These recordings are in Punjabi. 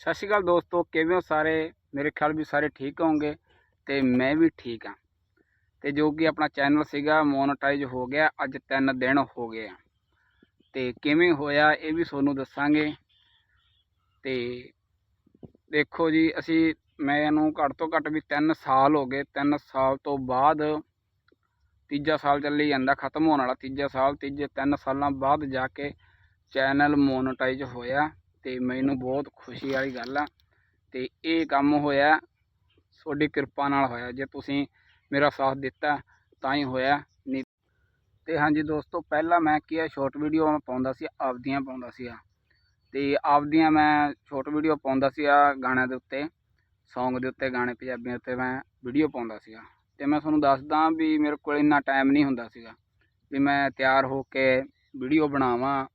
ਸਤਿ ਸ਼੍ਰੀ ਅਕਾਲ ਦੋਸਤੋ, ਕਿਵੇਂ ਹੋ ਸਾਰੇ? ਮੇਰੇ ਖਿਆਲ ਵੀ ਸਾਰੇ ਠੀਕ ਹੋਣਗੇ ਤੇ ਮੈਂ ਵੀ ਠੀਕ ਹਾਂ। ਤੇ ਜੋ ਕਿ ਆਪਣਾ ਚੈਨਲ ਸੀਗਾ ਮੋਨਟਾਈਜ਼ ਹੋ ਗਿਆ, ਅੱਜ 3 ਦਿਨ ਹੋ ਗਏ ਆ। ਤੇ ਕਿਵੇਂ ਹੋਇਆ ਇਹ ਵੀ ਤੁਹਾਨੂੰ ਦੱਸਾਂਗੇ। ਤੇ ਦੇਖੋ ਜੀ, ਅਸੀਂ, ਮੈਨੂੰ ਘੱਟ ਤੋਂ ਘੱਟ ਵੀ 3 ਸਾਲ ਹੋ ਗਏ। 3 ਸਾਲ ਤੋਂ ਬਾਅਦ ਤੀਜਾ ਸਾਲ ਚੱਲੀ ਜਾਂਦਾ, ਖਤਮ ਹੋਣ ਵਾਲਾ ਤੀਜਾ ਸਾਲ। ਤੀਜੇ 3 ਸਾਲਾਂ ਬਾਅਦ ਜਾ ਕੇ ਚੈਨਲ ਮੋਨਟਾਈਜ਼ ਹੋਇਆ। ਤੇ ਮੈਨੂੰ ਬਹੁਤ ਖੁਸ਼ੀ ਵਾਲੀ ਗੱਲ ਆ। ਤੇ ਇਹ ਕੰਮ ਹੋਇਆ, ਤੁਹਾਡੀ ਕਿਰਪਾ ਨਾਲ ਹੋਇਆ। ਜੇ ਤੁਸੀਂ ਮੇਰਾ ਸਾਥ ਦਿੱਤਾ, ਤਾਂ ਹੀ ਹੋਇਆ। ਨਹੀਂ ਤੇ ਹਾਂਜੀ ਦੋਸਤੋ, ਪਹਿਲਾਂ ਮੈਂ ਕੀ ਆ ਸ਼ਾਰਟ ਵੀਡੀਓ ਮੈਂ ਪਾਉਂਦਾ ਸੀ, ਆਪਦੀਆਂ ਪਾਉਂਦਾ ਸੀ ਤੇ ਆਪਦੀਆਂ ਮੈਂ ਸ਼ਾਰਟ ਵੀਡੀਓ ਪਾਉਂਦਾ ਸੀ ਆ ਗਾਣਿਆਂ ਦੇ ਉੱਤੇ ਸੌਂਗ ਦੇ ਉੱਤੇ, ਗਾਣੇ ਪੰਜਾਬੀਆਂ ਉੱਤੇ ਮੈਂ ਵੀਡੀਓ ਪਾਉਂਦਾ ਸੀਗਾ ਤੇ ਮੈਂ ਤੁਹਾਨੂੰ ਦੱਸਦਾ ਵੀ ਮੇਰੇ ਕੋਲ ਇੰਨਾ ਟਾਈਮ ਨਹੀਂ ਹੁੰਦਾ ਸੀਗਾ, ਵੀ ਮੈਂ ਤਿਆਰ ਹੋ ਕੇ ਵੀਡੀਓ ਬਣਾਵਾਂ।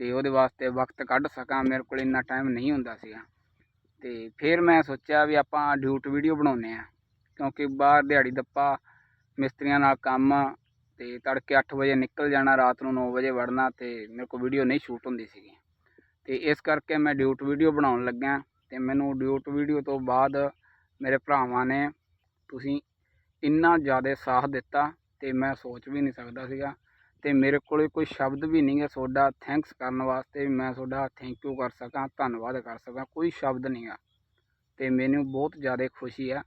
ਤੇ ਉਹਦੇ ਵਾਸਤੇ ਵਕਤ ਕੱਢ ਸਕਾਂ, ਮੇਰੇ ਕੋਲ ਇੰਨਾ ਟਾਈਮ ਨਹੀਂ ਹੁੰਦਾ ਸੀਗਾ। ਤੇ ਫਿਰ ਮੈਂ ਸੋਚਿਆ ਵੀ ਆਪਾਂ ਡਿਊਟ ਵੀਡੀਓ ਬਣਾਉਨੇ ਆ ਕਿਉਂਕਿ ਬਾਹਰ ਦਿਹਾੜੀ ਦੱਪਾ, ਮਿਸਤਰੀਆਂ ਨਾਲ ਕੰਮ ਤੇ ਤੜਕੇ 8 ਵਜੇ ਨਿਕਲ ਜਾਣਾ, ਰਾਤ ਨੂੰ 9 ਵਜੇ ਵੜਨਾ, ਤੇ ਮੇਰੇ ਕੋਲ ਵੀਡੀਓ ਨਹੀਂ ਸ਼ੂਟ ਹੁੰਦੀ ਸੀਗੀ। ਤੇ ਇਸ ਕਰਕੇ ਮੈਂ ਡਿਊਟ ਵੀਡੀਓ ਬਣਾਉਣ ਲੱਗਾ ਤੇ ਮੈਨੂੰ ਡਿਊਟ ਵੀਡੀਓ ਤੋਂ ਬਾਅਦ ਮੇਰੇ ਭਰਾਵਾਂ ਨੇ ਤੁਸੀਂ ਇੰਨਾ ਜ਼ਿਆਦਾ ਸਾਥ ਦਿੱਤਾ, ਤੇ ਮੈਂ ਸੋਚ ਵੀ ਨਹੀਂ ਸਕਦਾ ਸੀਗਾ ਤੇ ਮੇਰੇ ਕੋਲੇ ਕੋਈ ਸ਼ਬਦ ਵੀ ਨਹੀਂ ਹੈ। ਤੁਹਾਡਾ ਥੈਂਕਸ ਕਰਨ ਵਾਸਤੇ ਮੈਂ ਤੁਹਾਡਾ ਥੈਂਕ ਯੂ ਕਰ ਸਕਾਂ, ਧੰਨਵਾਦ ਕਰ ਸਕਾਂ, ਕੋਈ ਸ਼ਬਦ ਨਹੀਂ ਆ। ਤੇ ਮੈਨੂੰ ਬਹੁਤ ਜ਼ਿਆਦਾ ਖੁਸ਼ੀ ਆ।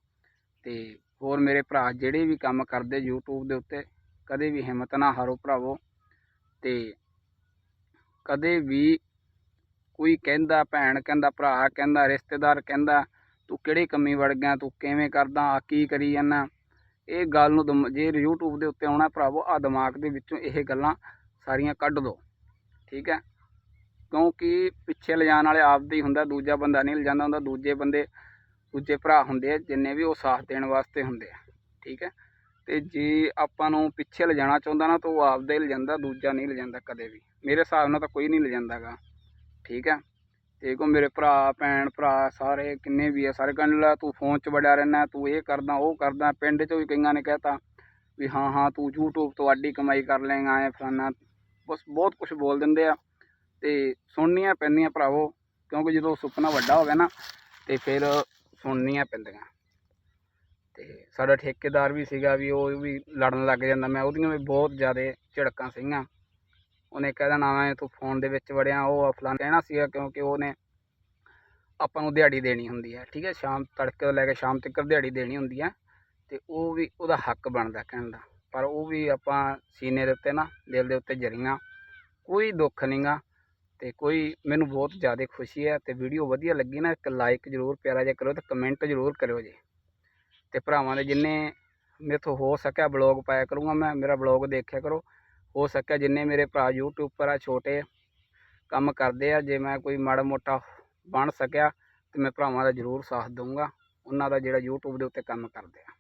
ਤੇ ਹੋਰ ਮੇਰੇ ਭਰਾ ਜਿਹੜੇ ਵੀ ਕੰਮ ਕਰਦੇ YouTube ਦੇ ਉੱਤੇ, ਕਦੇ ਵੀ ਹਿੰਮਤ ਨਾ ਹਾਰੋ ਭਰਾਵੋ। ਤੇ ਕਦੇ ਵੀ ਕੋਈ ਕਹਿੰਦਾ, ਭੈਣ ਕਹਿੰਦਾ, ਭਰਾ ਕਹਿੰਦਾ, ਰਿਸ਼ਤੇਦਾਰ ਕਹਿੰਦਾ, ਤੂੰ ਕਿਹੜੇ ਕੰਮੀ ਵੜ ਗਿਆ, ਤੂੰ ਕਿਵੇਂ ਕਰਦਾ ਆ ਕੀ ਕਰੀ ਜਾਂਦਾ? ਇਹ ਗੱਲ ਨੂੰ ਦਮ- ਜੇ YouTube ਦੇ ਉੱਤੇ ਆਉਣਾ ਭਰਾਵੋ ਆ ਦਿਮਾਗ ਦੇ ਵਿੱਚੋਂ ਇਹ ਗੱਲਾਂ ਸਾਰੀਆਂ ਕੱਢ ਦਿਓ ਠੀਕ ਹੈ? ਕਿਉਂਕਿ ਪਿੱਛੇ ਲਿਜਾਣ ਵਾਲੇ ਆਪਦੇ ਹੀ ਹੁੰਦਾ, ਦੂਜਾ ਬੰਦਾ ਨਹੀਂ ਲਿਜਾਂਦਾ ਹੁੰਦਾ, ਦੂਜੇ ਬੰਦੇ, ਦੂਜੇ ਭਰਾ ਹੁੰਦੇ ਆ, ਜਿੰਨੇ ਵੀ ਉਹ ਸਾਥ ਦੇਣ ਵਾਸਤੇ ਹੁੰਦੇ ਆ। ਠੀਕ ਹੈ? ਤੇ ਜੇ ਆਪਾਂ ਨੂੰ ਪਿੱਛੇ ਲਿਜਾਣਾ ਚਾਹੁੰਦਾ ਨਾ, ਤਾਂ ਉਹ ਆਪਦਾ ਹੀ ਲਿਜਾਂਦਾ, ਦੂਜਾ ਨਹੀਂ ਲਿਜਾਂਦਾ ਕਦੇ ਵੀ। ਮੇਰੇ ਹਿਸਾਬ ਨਾਲ ਤਾਂ ਕੋਈ ਨਹੀਂ ਲਿਜਾਂਦਾਗਾ। ਠੀਕ ਹੈ? ਤੇ ਕੋ ਮੇਰੇ ਭਰਾ, ਭੈਣ, ਭਰਾ ਸਾਰੇ ਕਿੰਨੇ ਵੀ ਆ, ਸਾਰੇ ਕਹਿਣ ਲੈ ਤੂੰ ਫੋਨ 'ਚ ਵੜਿਆ ਰਹਿਣਾ ਤੂੰ ਇਹ ਕਰਦਾ, ਉਹ ਕਰਦਾ, ਪਿੰਡ 'ਚੋਂ ਵੀ ਕਈਆਂ ਨੇ ਕਹਿਤਾ ਵੀ ਹਾਂ ਹਾਂ ਤੂੰ YouTube ਤੋਂ ਆਡੀ ਕਮਾਈ ਕਰ ਲੇਗਾ ਐ ਫਲਾਨਾ। ਬਸ ਬਹੁਤ ਕੁਝ ਬੋਲ ਦਿੰਦੇ ਆ ਤੇ ਸੁਣਨੀਆਂ ਪੈਂਦੀਆਂ ਭਰਾਵੋ, ਕਿਉਂਕਿ ਜਦੋਂ ਸੁਪਨਾ ਵੱਡਾ ਹੋਵੇ ਨਾ ਤੇ ਫਿਰ ਸੁਣਨੀਆਂ ਪੈਂਦੀਆਂ। ਤੇ ਸਾਡਾ ਠੇਕੇਦਾਰ ਵੀ ਸੀਗਾ ਵੀ ਉਹ ਵੀ ਲੜਨ ਲੱਗ ਜਾਂਦਾ, ਮੈਂ ਉਹਦੀਆਂ ਵੀ ਬਹੁਤ ਜ਼ਿਆਦਾ ਝੜਕਾਂ ਸੀਗੀਆਂ। ਉਹਨੇ ਕਹਿ ਦੇਣਾ ਮੈਂ ਤੂੰ ਫੋਨ ਦੇ ਵਿੱਚ ਵੜਿਆ, ਉਹ ਫਲਾਣਾ ਕਹਿਣਾ ਸੀਗਾ ਕਿਉਂਕਿ ਉਹਨੇ ਆਪਾਂ ਨੂੰ ਦਿਹਾੜੀ ਦੇਣੀ ਹੁੰਦੀ ਹੈ, ਠੀਕ ਹੈ, ਸ਼ਾਮ ਤੜਕੇ ਤੋਂ ਲੈ ਕੇ ਸ਼ਾਮ ਤੱਕ ਦਿਹਾੜੀ ਦੇਣੀ ਹੁੰਦੀ ਹੈ ਤੇ ਉਹ ਵੀ ਉਹਦਾ ਹੱਕ ਬਣਦਾ ਕਹਿਣ ਦਾ, ਪਰ ਉਹ ਵੀ ਆਪਾਂ ਸੀਨੇ ਦੇ ਉੱਤੇ ਨਾ, ਦਿਲ ਦੇ ਉੱਤੇ ਜਰੀਆਂ, ਕੋਈ ਦੁੱਖ ਨਹੀਂਗਾ ਤੇ ਕੋਈ ਮੈਨੂੰ ਬਹੁਤ ਜ਼ਿਆਦਾ ਖੁਸ਼ੀ ਹੈ ਤੇ ਵੀਡੀਓ ਵਧੀਆ ਲੱਗੀ ਨਾ, ਇੱਕ ਲਾਈਕ ਜ਼ਰੂਰ ਪਿਆਰਾ ਜਿਹਾ ਕਰੋ ਤੇ ਕਮੈਂਟ ਜ਼ਰੂਰ ਕਰਿਓ ਜੀ। ਤੇ ਭਰਾਵਾਂ ਦੇ ਜਿੰਨੇ ਮੇਥੋਂ ਹੋ ਸਕਿਆ ਬਲੌਗ ਪਾਇਆ ਕਰੂੰਗਾ ਮੈਂ, ਮੇਰਾ ਬਲੌਗ ਦੇਖਿਆ ਕਰੋ। ਹੋ ਸਕਿਆ ਜਿੰਨੇ ਮੇਰੇ ਭਰਾ YouTube ਪਰ ਆ ਛੋਟੇ ਕੰਮ ਕਰਦੇ ਆ, ਜੇ ਮੈਂ ਕੋਈ ਮਾੜਾ ਮੋਟਾ ਬਣ ਸਕਿਆ ਤੇ ਮੈਂ ਭਰਾਵਾਂ ਦਾ ਜ਼ਰੂਰ ਸਾਥ ਦਊਂਗਾ। ਉਹਨਾਂ ਦਾ ਜਿਹੜਾ YouTube ਦੇ ਉੱਤੇ ਕੰਮ ਕਰਦੇ ਆ।